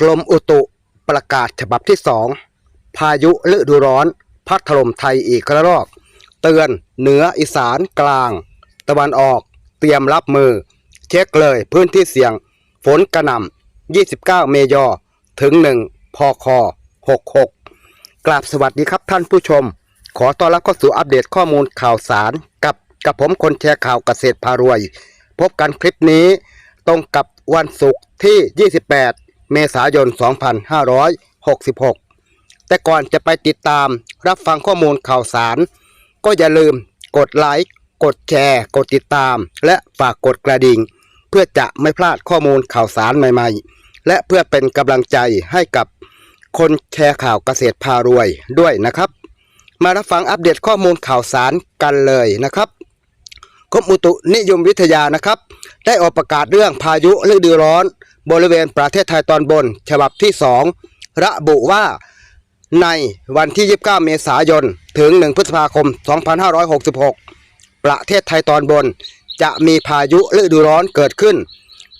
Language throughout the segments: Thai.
กรมอุตุประกาศฉบับที่สองพายุฤดูร้อนพัดถล่มไทยอีกระลอก เตือนเหนืออีสานกลาง ตะวันออกเตรียมรับมือ เช็คเลยพื้นที่เสี่ยง ฝนกระหน่ำ29 เมยอถึง 1 พค 66 กราบสวัสดีครับท่านผู้ชม ขอต้อนรับเข้าสู่อัปเดตข้อมูลข่าวสาร กับกับผมคนแชร์ข่าวเกษตรพารวย พบกันคลิปนี้ตรงกับวันศุกร์ที่ 28 เมษายน 2566 แต่ก่อนจะไปติดตามรับฟังข้อมูลข่าวสาร ก็อย่าลืมกดไลค์ กดแชร์ กดติดตาม และฝากกดกระดิ่ง เพื่อจะไม่พลาดข้อมูลข่าวสารใหม่ๆ และเพื่อเป็นกำลังใจให้กับคนแชร์ข่าวเกษตรพารวยด้วยนะครับ มารับฟังอัปเดตข้อมูลข่าวสารกันเลยนะครับกรมอุตุนิยมวิทยานะครับ ได้ออกประกาศเรื่องพายุฤดูร้อน บริเวณประเทศไทยตอนบน ฉบับที่ 2 ระบุว่าในวันที่ 29 เมษายน ถึง 1 พฤษภาคม 2566 ประเทศไทยตอนบน จะมีพายุฤดูร้อนเกิดขึ้น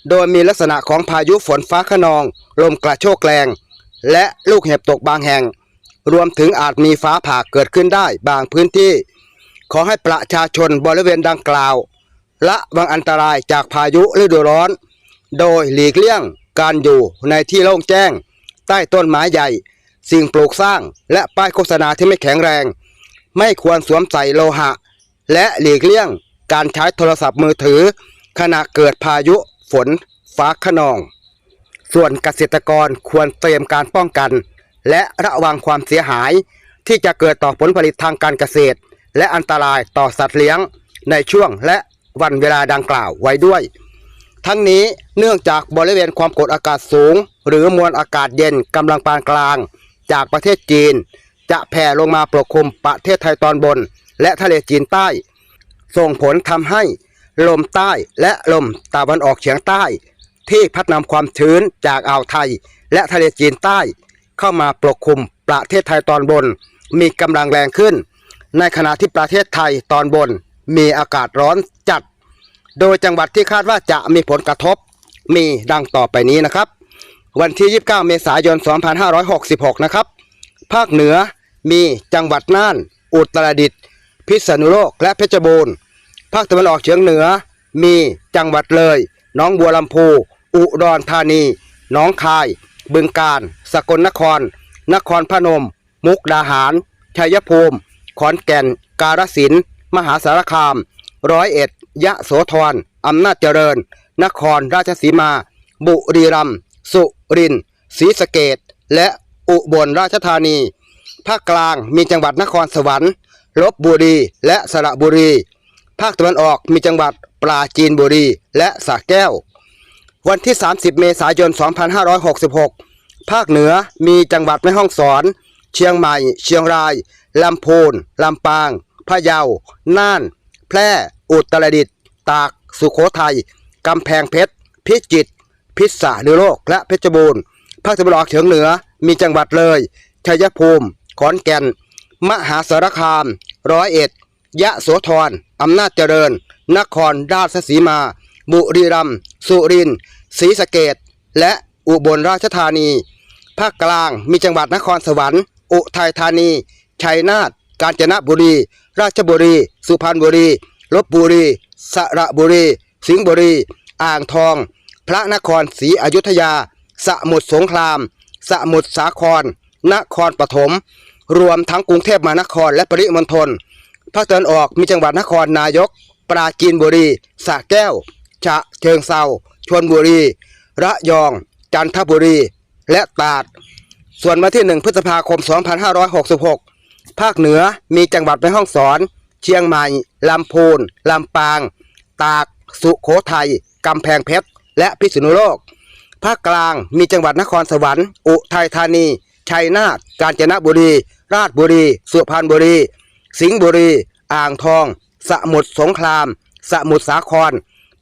โดยมีลักษณะของพายุฝนฟ้าขนอง ลมกระโชกแรง และลูกเห็บตกบางแห่ง รวมถึงอาจมีฟ้าผ่าเกิดขึ้นได้บางพื้นที่ ขอให้ประชาชนบริเวณดังกล่าว ละวังอันตรายจากพายุฤดูร้อน โดยหลีกเลี่ยงการอยู่ในที่โล่งแจ้ง ใต้ต้นไม้ใหญ่ สิ่งปลูกสร้าง และป้ายโฆษณาที่ไม่แข็งแรง ไม่ควรสวมใส่โลหะ และหลีกเลี่ยงการใช้โทรศัพท์มือถือ ขณะเกิดพายุฝน ฟ้าขนอง ส่วนเกษตรกรควรเตรียมการป้องกัน และระวังความเสียหาย ที่จะเกิดต่อผลผลิตทางการเกษตร และอันตรายต่อสัตว์เลี้ยง ในช่วงและวันเวลาดังกล่าวไว้ด้วย ทั้งนี้เนื่องจากบริเวณความกดอากาศสูง หรือมวลอากาศเย็นกำลังปานกลาง จากประเทศจีน จะแผ่ลงมาปกคลุมประเทศไทยตอนบน และทะเลจีนใต้ ส่งผลทำให้ลมใต้และลมตะวันออกเฉียงใต้ ที่พัดนำความชื้นจากอ่าวไทย และทะเลจีนใต้ เข้ามาปกคลุมประเทศไทยตอนบน มีกำลังแรงขึ้น ในขณะที่ประเทศไทยตอนบน มีอากาศร้อนจัด โดยจังหวัดที่คาดว่าจะมีผลกระทบมีดังต่อไปนี้นะครับ วันที่ 29 เมษายน 2566 นะครับ ภาคเหนือมีจังหวัดน่าน อุตรดิตถ์พิษณุโลกและเพชรบูรณ์ ภาคตะวันออกเฉียงเหนือ มีจังหวัดเลยน้องบัวลำพู อุดรธานีหนองคาย บึงกาฬสกลนคร นครพนม มุกดาหาร ชัยภูมิ ขอนแก่น กาฬสินธุ์มหาสารคาม ร้อยเอ็ด ยะโสธรอำนาจเจริญ นครราชสีมา บุรีรัมย์สุรินทร์ศรีสะเกดและอุบลราชธานี ภาคกลางมีจังหวัดนครสวรรค์ลบบุรีและสระบุรี ภาคตะวันออกมีจังหวัดปราจีนบุรีและสระแก้ว วันที่ 30 เมษายน 2566 ภาคเหนือมีจังหวัดแม่ฮ่องสอน เชียงใหม่ เชียงราย ลำพูน ลำปาง พะเยา น่าน แพร่ อุตรดิตถ์ตาก สุโขทัย กำแพงเพชร พิจิตร พิษณุโลก และเพชรบูรณ์ ภาคตะวันออกเฉียงเหนือ มีจังหวัดเลย ชัยภูมิ ขอนแก่น มหาสารคาม ร้อยเอ็ด ยะโสธร อำนาจเจริญ นครราชสีมา บุรีรัมย์ สุรินทร์ ศรีสะเกดและอุบลราชธานี ภาคกลาง มีจังหวัดนครสวรรค์ อุทัยธานี ชัยนาท กาญจนบุรี ราชบุรี สุพรรณบุรี ลบบุรี สระบุรี สิงห์บุรี อ่างทอง พระนครศรีอยุธยา สมุทรสงคราม สมุทรสาคร นครปฐม รวมทั้งกรุงเทพมหานครและปริมณฑล ภาคตะวันออกมีจังหวัดนครนายก ปราจีนบุรีสระแก้ว ฉะเชิงเซาชลบุรี ระยอง จันทบุรี และตราด ส่วนวันที่ 1 พฤษภาคม 2566 ภาคเหนือมีจังหวัดแม่ฮ่องสอน เชียงใหม่ ลำพูน ลำปาง ตาก สุโขทัย กำแพงเพชร และพิษณุโลก ภาคกลางมีจังหวัดนครสวรรค์ อุทัยธานี ชัยนาท กาญจนบุรี ราชบุรี สุพรรณบุรี สิงห์บุรี อ่างทอง สมุทรสงคราม สมุทรสาคร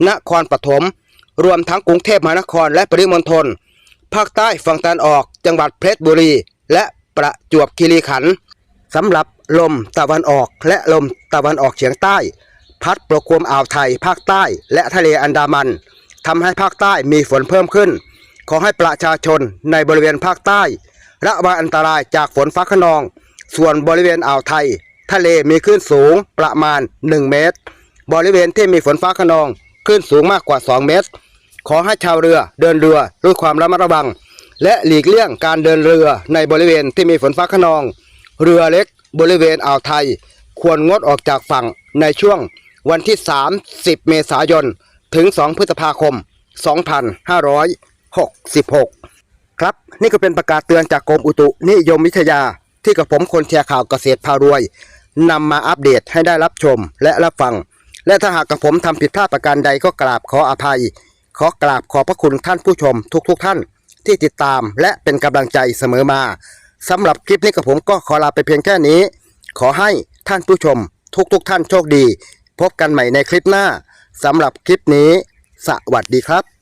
นครปฐม รวมทั้งกรุงเทพมหานครและปริมณฑล ภาคใต้ฝั่งตะวันออก จังหวัดเพชรบุรี และประจวบคีรีขันธ์สำหรับ ลมตะวันออกและลมตะวันออกเฉียงใต้ พัดปกคลุมอ่าวไทยภาคใต้และทะเลอันดามันทำให้ภาคใต้มีฝนเพิ่มขึ้น ขอให้ประชาชนในบริเวณภาคใต้ระวังอันตรายจากฝนฟ้าขนอง ส่วนบริเวณอ่าวไทย ทะเลมีคลื่นสูงประมาณ 1 เมตร บริเวณที่มีฝนฟ้าขนองคลื่นสูงมากกว่า 2 เมตร ขอให้ชาวเรือเดินเรือด้วยความระมัดระวัง และหลีกเลี่ยงการเดินเรือในบริเวณที่มีฝนฟ้าขนอง เรือเล็ก บริเวณอ่าวไทย ควรงดออกจากฝั่งในช่วงวันที่ 30 เมษายน ถึง 2 พฤษภาคม 2566 ครับ นี่ก็เป็นประกาศเตือนจากกรมอุตุนิยมวิทยา ที่กับผมคนแชร์ข่าวเกษตรพารวยนำมาอัปเดตให้ได้รับชมและรับฟัง และถ้าหากกับผมทำผิดพลาดประการใดก็กราบขออภัย ขอกราบขอบพระคุณท่านผู้ชมทุกๆทท่านที่ติดตามและเป็นกำลังใจเสมอมา สำหรับคลิปนี้กับผมก็ขอลาไปเพียงแค่นี้ ขอให้ท่านผู้ชม ทุกๆทท่านโชคดี พบกันใหม่ในคลิปหน้าสำหรับคลิปนี้ สวัสดีครับ